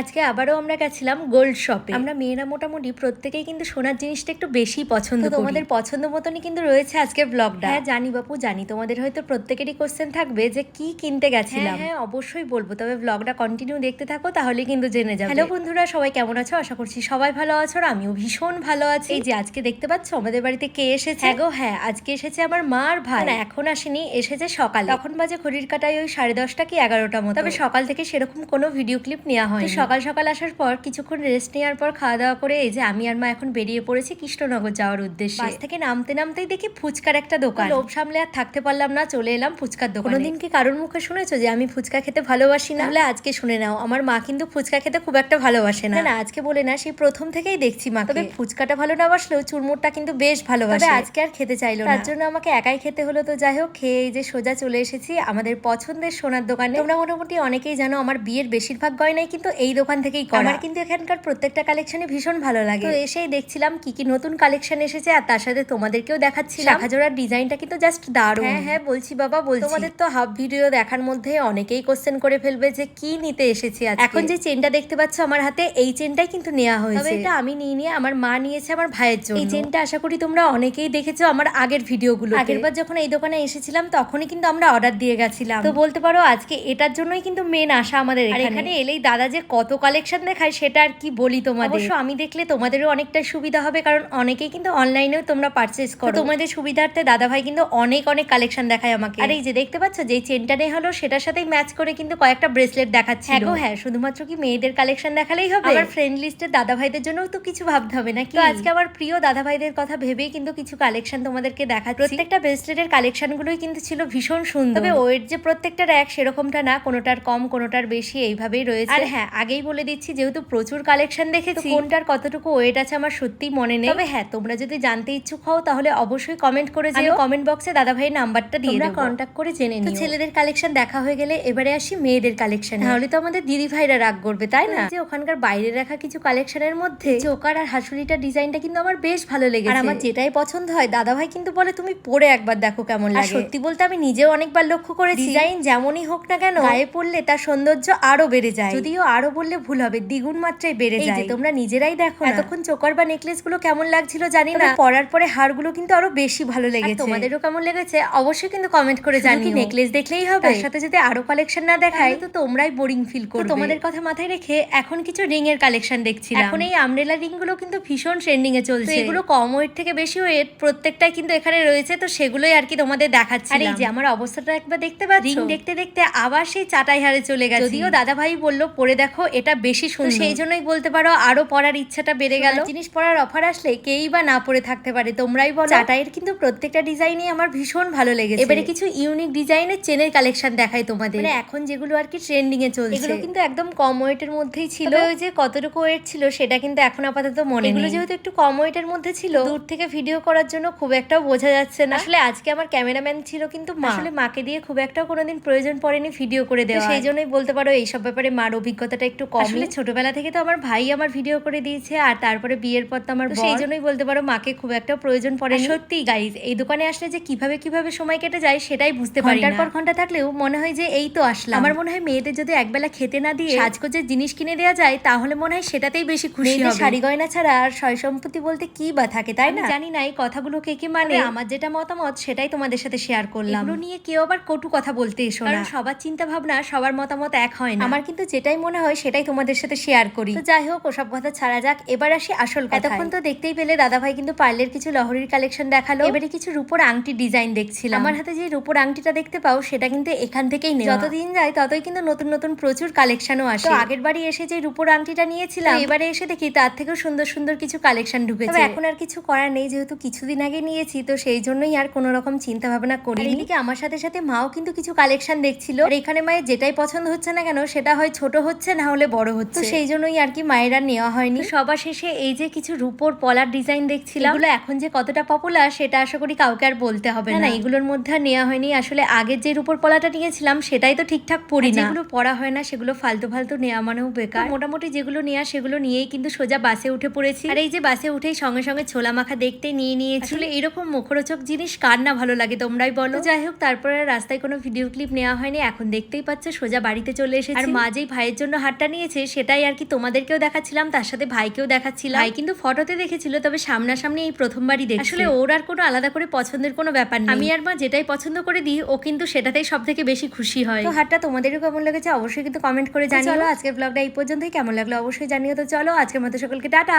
আজকে আবারও আমরা গেছিলাম গোল্ড শপে আমরা মেয়েরা মোটামুটি প্রত্যেকেই কিন্তু সোনার জিনিসটা একটু বেশি পছন্দ তোমাদের পছন্দ মতনই কিন্তু রয়েছে আজকে ব্লগটা হ্যাঁ জানি বাপু জানি। তোমাদের হয়তো প্রত্যেকেরই কোশ্চেন থাকবে যে কি কিনতে গেছিলাম। হ্যাঁ অবশ্যই বলব। তবে ব্লগটা কন্টিনিউ দেখতে থাকো তাহলে কিন্তু জেনে যাবে। হ্যালো বন্ধুরা সবাই কেমন আছো? আশা করছি সবাই ভালো আছো আর আমিও ভীষণ ভালো আছি। এই যে আজকে দেখতে পাচ্ছ আমাদের বাড়িতে কে এসেছে? হ্যাঁ গো হ্যাঁ আজকে এসেছে আমার মা আর ভাই। না এখন আসেনি এসেছে সকালে। তখন বাজে ঘড়ির কাটায় ওই সাড়ে দশটা কি এগারোটা মতো। তবে সকাল থেকে সেরকম কোনো ভিডিও ক্লিপ নেওয়া হয় সকাল সকাল আসার পর কিছুক্ষণ রেস্ট নেওয়ার পর খাওয়া দাওয়া করে এই যে আমি আর মা এখন বেরিয়ে পড়েছি কৃষ্ণনগর যাওয়ার উদ্দেশ্যে। বাস থেকে নামতে নামতেই দেখি ফুচকার একটা দোকান। লোভ সামলে আর থাকতে পারলাম না চলে এলাম ফুচকার দোকান। কোনোদিন কি কারোর মুখে শুনেছো যে আমি ফুচকা খেতে ভালোবাসি না? হলে আজকে শুনে নাও আমার মা কিন্তু ফুচকা খেতে খুব একটা ভালোবাসে না। না আজকে বলে না সেই প্রথম থেকেই দেখছি মা তবে ফুচকাটা ভালো না বাসলেও চুরমুরটা কিন্তু বেশ ভালোবাসে। আজকে আর খেতে চাইলো না। তার জন্য আমাকে একাই খেতে হলো তো যাই হোক খেয়ে এই যে সোজা চলে এসেছি আমাদের পছন্দের সোনার দোকানে। তোমরা মোটামুটি অনেকেই জানো আমার বিয়ের বেশিরভাগ গয়নাই কিন্তু এই দোকান থেকেই করা। আমার কিন্তু এখানকার প্রত্যেকটা কালেকশনই ভীষণ ভালো লাগে। তো এসেই দেখছিলাম কি কি নতুন কালেকশন এসেছে আর তার সাথে তোমাদেরকেও দেখাচ্ছি শাখা জোড়ার ডিজাইনটা কিন্তু জাস্ট দারুণ। হ্যাঁ হ্যাঁ বলছি বাবা বলছি। তোমাদের তো হাফ ভিডিও দেখার মধ্যে অনেকেই কোশ্চেন করে ফেলবে যে কি নিতে এসেছি আজকে। এখন যে চেনটা দেখতে পাচ্ছ আমার হাতে এই চেনটাই কিন্তু নেওয়া হয়েছে। তবে এটা আমি নিয়ে নিয়ে আমার মা নিয়েছে আমার ভাইয়ের জন্য। এই চেনটা আশা করি তোমরা অনেকেই দেখেছ আমার আগের ভিডিওগুলো আগের বার যখন এই দোকানে এসেছিলাম তখনই কিন্তু আমরা অর্ডার দিয়ে গেছিলাম। তো বলতে পারো আজকে এটার জন্যই কিন্তু মেন আশা আমাদের আর এখানে এলেই দাদা যে কত কালেকশন দেখায় সেটা আর কি বলি তোমাদের? অবশ্য আমি দেখলে তোমাদেরও অনেকটা সুবিধা হবে কারণ অনেকেই কিন্তু অনলাইনেও তোমরা পারচেস করো। তোমাদের সুবিধার্থে দাদা ভাই কিন্তু অনেক অনেক কালেকশন দেখায় আমাকে। আর এই যে দেখতে পাচ্ছ যে চেনটা নেই হলো সেটার সাথেই ম্যাচ করে কিন্তু কয়েকটা ব্রেসলেট দেখাচ্ছে হ্যাঁ হ্যাঁ শুধুমাত্র কি মেয়েদের কালেকশন দেখালেই হবে? আমার ফ্রেন্ড লিস্টের দাদা ভাইদের জন্য তো কিছু ভাবতে হবে না তো আজকে আমার প্রিয় দাদা ভাইদের কথা ভেবেই কিন্তু কিছু কালেকশন তোমাদেরকে দেখাচ্ছি। প্রত্যেকটা ব্রেসলেটের কালেকশন গুলোই কিন্তু ছিল ভীষণ সুন্দর। তবে ওয়েট যে প্রত্যেকটা র্যাক সেরকমটা না কোনোটার কম কোনোটার বেশি এইভাবেই রয়েছে। আর হ্যাঁ আগেই বলে দিচ্ছি যেহেতু প্রচুর কালেকশন দেখেছি। কোনটার কতটুকু ওয়েট আছে আমার সত্যি মনে নেই। তবে হ্যাঁ তোমরা যদি জানতে ইচ্ছুক হও তাহলে অবশ্যই কমেন্ট করে যেও। কমেন্ট বক্সে দাদা ভাইয়ের নাম্বারটা দিয়ে দেবো। কন্ট্যাক্ট করে জেনে নিও। ছেলেদের কালেকশন দেখা হয়ে গেলে এবারে আসি মেয়েদের কালেকশন তাহলে তো আমাদের দিদি ভাইরা রাগ করবে তাই না? যে ওখানকার বাইরে রাখা কিছু কালেকশনের মধ্যে চোকার আর হাসুলিটা ডিজাইনটা কিন্তু আমার বেশ ভালো লেগেছে। আর আমার যেটাই পছন্দ হয় দাদা ভাই কিন্তু বলে তুমি পরে একবার দেখো কেমন লাগে। সত্যি বলতে আমি নিজেও অনেকবার লক্ষ্য করেছি। ডিজাইন যেমনই হোক না কেন গায়ে পড়লে তার সৌন্দর্য আরও বেড়ে যায়। যদিও আরও বললে ভুল হবে দ্বিগুণ মাত্রায় বেড়ে যায়। তোমরা নিজেরাই দেখো এতক্ষণ চোকার বা নেকলেসগুলো কেমন লাগছিল জানি না। পরার পরে হারগুলো কিন্তু আরও বেশি ভালো লেগেছে। তোমাদেরও কেমন লেগেছে? অবশ্যই কিন্তু কমেন্ট করে জানি নেকলেস দেখলেই হবে? তার সাথে যদি আরও কালেকশন না দেখায় তো তোমরাই বোরিং ফিল করো তোমাদের কথা মাথায় রেখে এখন কিছু রিং এর কালেকশন দেখছিলাম। এখন এই আমরেলা রিংগুলো কিন্তু ভীষণ ট্রেন্ডিং এ চলছে। এগুলো কম ওয়েট থেকে বেশি ওয়েট প্রত্যেকটাই কিন্তু এখানে রয়েছে তো সেগুলোই আর কি তোমাদের দেখাচ্ছি আর এই যে আমার অবস্থাটা একবার দেখতে পাচ্ছ? রিং দেখতে দেখতে আবার সেই চাটাই হারে চলে গেছে। যদিও দাদা ভাই বলল পরে দেখো এটা বেশি সুন্দর। সেই জন্যই বলতে পারো আরও পরার ইচ্ছাটা বেড়ে গেল। জিনিস পরার অফার আসলে কেই বা না পরে থাকতে পারে তোমরাই বলো। চাটাইয়ের কিন্তু প্রত্যেকটা ডিজাইনই আমার ভীষণ ভালো লেগেছে। এবারে কিছু ইউনিক ডিজাইনের চেনের কালেকশন দেখাই তোমাদের। মানে এখন যেগুলো আর কি ট্রেন্ডিং এ চলছে। এগুলো কিন্তু একদম কম ওয়েটের মধ্যেই ছিল। ওই যে কতটুকু ওয়েট ছিল সেটা কিন্তু এখন আপাতত মনে এগুলো যেহেতু একটু কম ওয়েটের মধ্যে ছিল দূর থেকে ভিডিও করার জন্য খুব একটাও বোঝা যাচ্ছে না। আসলে আজকে আমার ক্যামেরাম্যান ছিল কিন্তু মা। আসলে মাকে দিয়ে খুব একটা কোনোদিন প্রয়োজন পড়েনি ভিডিও করে দেওয়া সেই জন্যই বলতে পারো এইসব ব্যাপারে মার অভিজ্ঞতাটা একটু কম আসলে ছোটবেলা থেকে তো আমার ভাই আমার ভিডিও করে দিয়েছে আর তারপরে বিয়ের পর তো আমার সেই জন্যই বলতে পারো মাকে খুব একটা প্রয়োজন পড়ে সত্যি গাইজ এই দোকানে আসলে যে কীভাবে কীভাবে সময় কেটে যায় সেটাই বুঝতে পারি ঘণ্টার পর ঘণ্টা থাকলেও মনে হয় যে এই তো আসলাম। আমার মনে হয় মেয়েদের যদি একবেলা খেতে না দিয়ে সাজগোজের জিনিস কিনে দেওয়া যায় তাহলে মনে হয় সেটাতেই বেশি খুশি হবে। শাড়ি গয়না ছাড়া আর সয় সম্পত্তি বলতে কি বা থাকে তাই না? জানি না এই কথাগুলো কে কি মানে। আমার যেটা মতামত সেটাই তোমাদের সাথে শেয়ার করলাম। এগুলো নিয়ে কেউ আবার কটু কথা বলতে এসো না। সবার চিন্তা ভাবনা সবার মতামত এক হয় না। আমার কিন্তু যেটাই মনে হয় সেটাই তোমাদের সাথে শেয়ার করি। তো যাই হোক ওসব কথা ছাড়া যাক এবার আসি আসল কথা এতক্ষণ তো দেখতেই পেলে দাদা ভাই কিন্তু পার্লের কিছু লহরির কালেকশন দেখাল। এবারে কিছু রূপোর আংটি ডিজাইন দেখছিলাম। আমার হাতে যে রূপোর আংটিটা দেখতে পাও সেটা কিন্তু এখান থেকেই নেই যতদিন যায় ততই কিন্তু নতুন নতুন প্রচুর কালেকশনও আসে। তো আগের বাড়ি এসে যে রূপোর আংটিটা নিয়েছিলাম এবারে এসে দেখি তার থেকেও সুন্দর সুন্দর কিছু কালেকশন ঢুকেছে। এখন আর কিছু করার নেই যেহেতু কিছুদিন আগে নিয়েছি তো সেই জন্যই আর কোনো রকম চিন্তা ভাবনা করি এদিকে আমার সাথে সাথে মাও কিন্তু কিছু কালেকশন দেখছিল। আর এখানে মায়ের যেটাই পছন্দ হচ্ছে না কেন সেটা হয় ছোট হচ্ছে না হলে বড় হচ্ছে। সেই জন্যই আর কি মায়ের নেওয়া হয়নি। সবার শেষে এই যে কিছু রূপোর পলার ডিজাইন দেখছিলাম। এগুলো এখন যে কতটা পপুলার সেটা আশা করি কাউকে আর বলতে হবে না এগুলোর মধ্যে আর নেওয়া হয়নি। আসলে আগের যে রূপোর পলাটা নিয়েছিলাম সেটাই তো ঠিকঠাক পরি না। যেগুলো পড়া হয় না সেগুলো ফালতু ফালতু নেওয়া মানেও বেকার। মোটামুটি যেগুলো নেওয়া সেগুলো নিয়েই কিন্তু সোজা বাসে উঠে পড়েছি। আর এই যে বাসে উঠেই সঙ্গে সঙ্গে ছোলা মাখা দেখতে নিয়ে নিয়েছি। আসলে এরকম মুখরোচক জিনিস কার না ভালো লাগে তোমরাই বলো। যাই হোক তারপরে রাস্তায় কোনো ভিডিও ক্লিপ নেওয়া হয়নি। এখন দেখতেই পাচ্ছ সোজা বাড়িতে চলে এসেছি। আর মা যেই ভাইয়ের জন্য হাটটা হারটা নিয়েছে সেটাই আর কি তোমাদেরকেও দেখাচ্ছিলাম তার সাথে ভাইকেও দেখাচ্ছিলাম। ভাই কিন্তু ফটোতে দেখেছিল তবে সামনাসামনি এই প্রথমবারই দেখে আসলে ওর আর কোনো আলাদা করে পছন্দের কোনো ব্যাপার নেই। আমি আর মা যেটাই পছন্দ করে দিই ও কিন্তু সেটাতেই সব থেকে বেশি খুশি হয়। তো হাটটা তোমাদেরও কেমন লেগেছে অবশ্যই কিন্তু কমেন্ট করে জানিয়ে চলো। আজকের ব্লগটা এই পর্যন্তই। কেমন লাগল অবশ্যই জানিও। তো চলো আজকের মতো সকলকে টাটা!